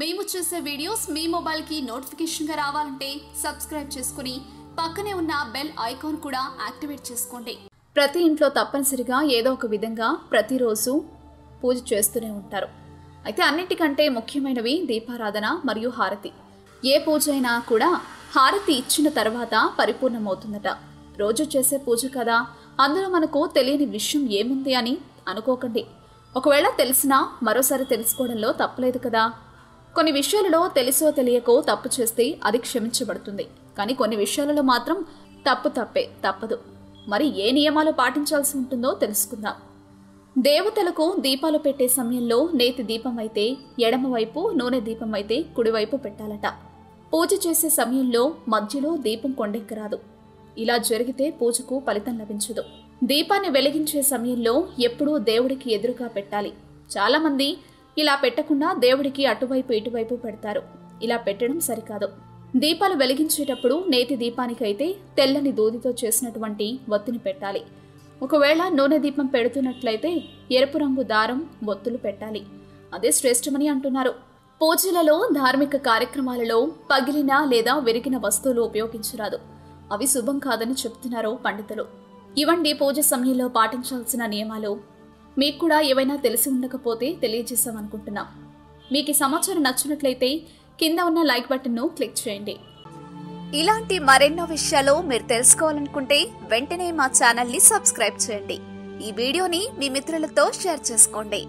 మేము చేసే వీడియోస్ మీ మొబైల్కి నోటిఫికేషన్గా రావాలంటే సబ్స్క్రైబ్ చేసుకుని పక్కనే ఉన్న బెల్ ఐకాన్ కూడా యాక్టివేట్ చేసుకోండి. ప్రతి ఇంట్లో తప్పనిసరిగా ఏదో ఒక విధంగా ప్రతిరోజు పూజ చేస్తూనే ఉంటారు. అయితే అన్నిటికంటే ముఖ్యమైనవి దీపారాధన మరియు హారతి. ఏ పూజ అయినా కూడా హారతి ఇచ్చిన తర్వాత పరిపూర్ణమవుతుందట. రోజు చేసే పూజ కదా అందులో మనకు తెలియని విషయం ఏముంది అని అనుకోకండి. ఒకవేళ తెలిసినా మరోసారి తెలుసుకోవడంలో తప్పలేదు కదా. కొన్ని విషయాలలో తెలుసో తెలియకో తప్పు చేస్తే అది క్షమించబడుతుంది. కానీ కొన్ని విషయాలలో మాత్రం తప్పు తప్పే తప్పదు. మరి ఏ నియమాలు పాటించాల్సి ఉంటుందో తెలుసుకుందాం. దేవతలకు దీపాలు పెట్టే సమయంలో నేతి దీపం అయితే ఎడమవైపు నూనె దీపం అయితే కుడివైపు పెట్టాలట. పూజ చేసే సమయంలో మధ్యలో దీపం కొండెక్కరాదు. ఇలా జరిగితే పూజకు ఫలితం లభించదు. దీపాన్ని వెలిగించే సమయంలో ఎప్పుడూ దేవుడికి ఎదురుగా పెట్టాలి. చాలామంది ఇలా పెట్టకుండా దేవుడికి అటువైపు ఇటువైపు పెడతారు. ఇలా పెట్టడం సరికాదు. దీపాలు వెలిగించేటప్పుడు నేతి దీపానికైతే తెల్లని దూదితో చేసినటువంటి ఒత్తిని పెట్టాలి. ఒకవేళ నూనె దీపం పెడుతున్నట్లయితే ఎరుపు రంగు దారం ఒత్తులు పెట్టాలి. అదే శ్రేష్టమని అంటున్నారు. పూజలలో ధార్మిక కార్యక్రమాలలో పగిలిన లేదా విరిగిన వస్తువులు ఉపయోగించరాదు. అవి శుభం కాదని చెప్తున్నారు పండితులు. ఇవండి పూజ సమయంలో పాటించాల్సిన నియమాలు. మీకు కూడా ఏవైనా తెలిసి ఉండకపోతే తెలియజేసామనుకుంటున్నాం మీకు ఈ సమాచారం నచ్చినట్లయితే కింద ఉన్న లైక్ బటన్ను క్లిక్ చేయండి. ఇలాంటి మరెన్నో విషయాలు మీరు తెలుసుకోవాలనుకుంటే వెంటనే మా ఛానల్ని సబ్స్క్రైబ్ చేయండి. ఈ వీడియోని మీ మిత్రులతో షేర్ చేసుకోండి.